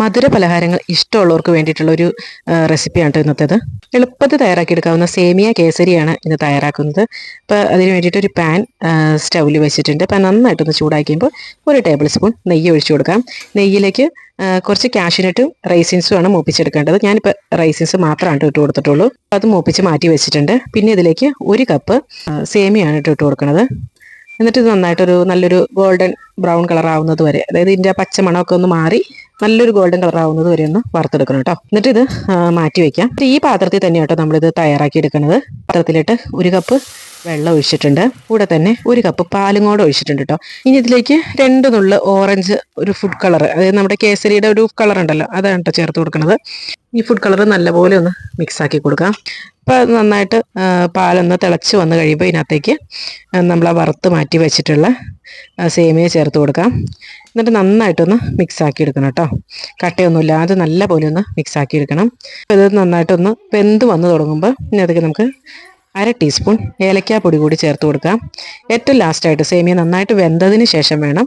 മധുര പലഹാരങ്ങൾ ഇഷ്ടമുള്ളവർക്ക് വേണ്ടിയിട്ടുള്ള ഒരു റെസിപ്പിയാണ് കേട്ടോ ഇന്നത്തേത്. എളുപ്പത്തിൽ തയ്യാറാക്കിയെടുക്കാവുന്ന സേമിയ കേസരിയാണ് ഇന്ന് തയ്യാറാക്കുന്നത്. അപ്പോൾ അതിന് വേണ്ടിയിട്ട് ഒരു പാൻ സ്റ്റൗവിൽ വെച്ചിട്ടുണ്ട്. അപ്പം നന്നായിട്ടൊന്ന് ചൂടാക്കിയപ്പോൾ ഒരു ടേബിൾ സ്പൂൺ നെയ്യ് ഒഴിച്ചു കൊടുക്കാം. നെയ്യിലേക്ക് കുറച്ച് കാഷ്യൂനട്ടും റൈസിൻസും ആണ് മൂപ്പിച്ചെടുക്കേണ്ടത്. ഞാനിപ്പോൾ റൈസിൻസ് മാത്രമാണ് ഇട്ട് കൊടുത്തിട്ടുള്ളൂ. അത് മൂപ്പിച്ച് മാറ്റി വെച്ചിട്ടുണ്ട്. പിന്നെ ഇതിലേക്ക് ഒരു കപ്പ് സേമിയാണ് ഇട്ട് കൊടുക്കുന്നത് എന്നിട്ട് ഇത് നന്നായിട്ടൊരു നല്ലൊരു ഗോൾഡൻ ബ്രൗൺ കളർ ആവുന്നത് വരെ അതായത് ഇതിന്റെ പച്ചമണമൊക്കെ ഒന്ന് മാറി നല്ലൊരു ഗോൾഡൻ കളർ ആവുന്നത് വരെ ഒന്ന് വറുത്തെടുക്കണം കേട്ടോ. എന്നിട്ട് ഇത് മാറ്റി വെക്കാം. ഈ പാത്രത്തിൽ തന്നെ കേട്ടോ നമ്മളിത് തയ്യാറാക്കി എടുക്കുന്നത് പാത്രത്തിലിട്ട് ഒരു കപ്പ് വെള്ളം ഒഴിച്ചിട്ടുണ്ട്. കൂടെ തന്നെ ഒരു കപ്പ് പാലും കൂടെ ഒഴിച്ചിട്ടുണ്ട് കേട്ടോ ഇനി ഇതിലേക്ക് രണ്ട് നുള്ള ഓറഞ്ച് ഒരു ഫുഡ് കളർ അതായത് നമ്മുടെ കേസരിയുടെ ഒരു കളർ ഉണ്ടല്ലോ അതാണ് കേട്ടോ ചേർത്ത് കൊടുക്കുന്നത്. ഈ ഫുഡ് കളർ നല്ലപോലെ ഒന്ന് മിക്സ് ആക്കി കൊടുക്കാം. അപ്പോൾ നന്നായിട്ട് പാലൊന്ന് തിളച്ച് വന്ന് കഴിയുമ്പോൾ ഇതിനകത്തേക്ക് നമ്മൾ ആ വറുത്ത് മാറ്റി വെച്ചിട്ടുള്ള സേമിയ ചേർത്ത് കൊടുക്കാം. എന്നിട്ട് നന്നായിട്ടൊന്ന് മിക്സ് ആക്കി എടുക്കണം കേട്ടോ കട്ടയൊന്നുമില്ലാതെ നല്ല പോലെ ഒന്ന് മിക്സ് ആക്കി എടുക്കണം. ഇത് നന്നായിട്ടൊന്ന് വെന്ത് വന്ന് തുടങ്ങുമ്പോൾ ഇതിനകത്തേക്ക് നമുക്ക് അര ടീസ്പൂൺ ഏലക്കാപ്പൊടി കൂടി ചേർത്ത് കൊടുക്കാം. ഏറ്റവും ലാസ്റ്റായിട്ട് സേമിയ നന്നായിട്ട് വെന്തതിന് ശേഷം വേണം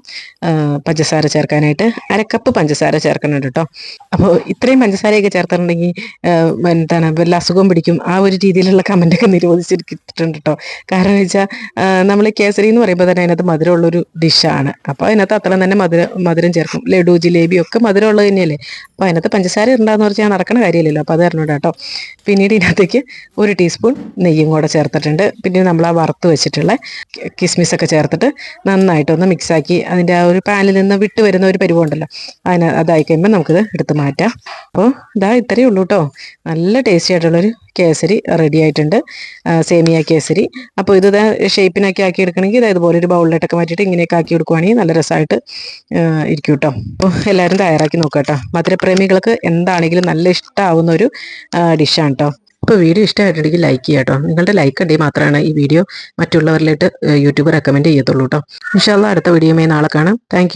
പഞ്ചസാര ചേർക്കാനായിട്ട്. അരക്കപ്പ് പഞ്ചസാര ചേർക്കണം കേട്ടോ അപ്പോൾ ഇത്രയും പഞ്ചസാരയൊക്കെ ചേർത്തിട്ടുണ്ടെങ്കിൽ എന്താണ് വല്ല അസുഖം പിടിക്കും. ആ ഒരു രീതിയിലുള്ള കമന്റൊക്കെ നിരോധിച്ചിട്ടുണ്ട് കേട്ടോ കാരണം വെച്ചാൽ നമ്മൾ കേസരി എന്ന് പറയുമ്പോൾ തന്നെ അതിനകത്ത് മധുരമുള്ളൊരു ഡിഷാണ് അപ്പോൾ അതിനകത്ത് അത്ര തന്നെ മധുരം മധുരം ചേർക്കും. ലഡു ജിലേബി ഒക്കെ മധുരമുള്ളത് തന്നെയല്ലേ? അപ്പോൾ അതിനകത്ത് പഞ്ചസാര ഉണ്ടാകുന്ന പറഞ്ഞാൽ നടക്കുന്ന കാര്യമില്ലല്ലോ. അപ്പോൾ അത് അറിഞ്ഞൂടാ കേട്ടോ പിന്നീട് ഇതിനകത്തേക്ക് ഒരു ടീസ്പൂൺ നെയ്യും കൂടെ ചേർത്തിട്ടുണ്ട്. പിന്നെ നമ്മൾ ആ വറുത്ത് വെച്ചിട്ടുള്ള കിസ്മിസൊക്കെ ചേർത്തിട്ട് നന്നായിട്ടൊന്ന് മിക്സാക്കി അതിന്റെ ആ ഒരു പാനിൽ നിന്ന് വിട്ട് വരുന്ന ഒരു പരിവുണ്ടല്ലോ അതിന് അതായി കഴിയുമ്പോൾ നമുക്കിത് എടുത്ത് മാറ്റാം. അപ്പോൾ ഇതാ ഇത്രയേ ഉള്ളൂ കേട്ടോ നല്ല ടേസ്റ്റി ആയിട്ടുള്ളൊരു കേസരി റെഡി ആയിട്ടുണ്ട്. സേമിയ കേസരി. അപ്പോൾ ഇത് ഷേപ്പിനൊക്കെ ആക്കി എടുക്കണമെങ്കിൽ ഇത് ഇതുപോലെ ഒരു ബൗളിലോട്ടൊക്കെ മാറ്റിയിട്ട് ഇങ്ങനെയൊക്കെ ആക്കി എടുക്കുവാണെങ്കിൽ നല്ല രസമായിട്ട് ഇരിക്കും കേട്ടോ അപ്പോൾ എല്ലാവരും തയ്യാറാക്കി നോക്കാം കേട്ടോ മധുരപ്രേമികൾക്ക് എന്താണെങ്കിലും നല്ല ഇഷ്ടമാവുന്ന ഒരു ഡിഷാണ് കേട്ടോ അപ്പോൾ വീഡിയോ ഇഷ്ടമായിട്ടുണ്ടെങ്കിൽ ലൈക്ക് ചെയ്യുക കേട്ടോ. നിങ്ങളുടെ ലൈക്ക് ഉണ്ടെങ്കിൽ മാത്രമാണ് ഈ വീഡിയോ മറ്റുള്ളവരിലേക്ക് യൂട്യൂബ് റെക്കമെൻഡ് ചെയ്യത്തുള്ളൂ കേട്ടോ. ഇൻഷാല്ല അടുത്ത വീഡിയോയുമായി നാളെ കാണാം. താങ്ക്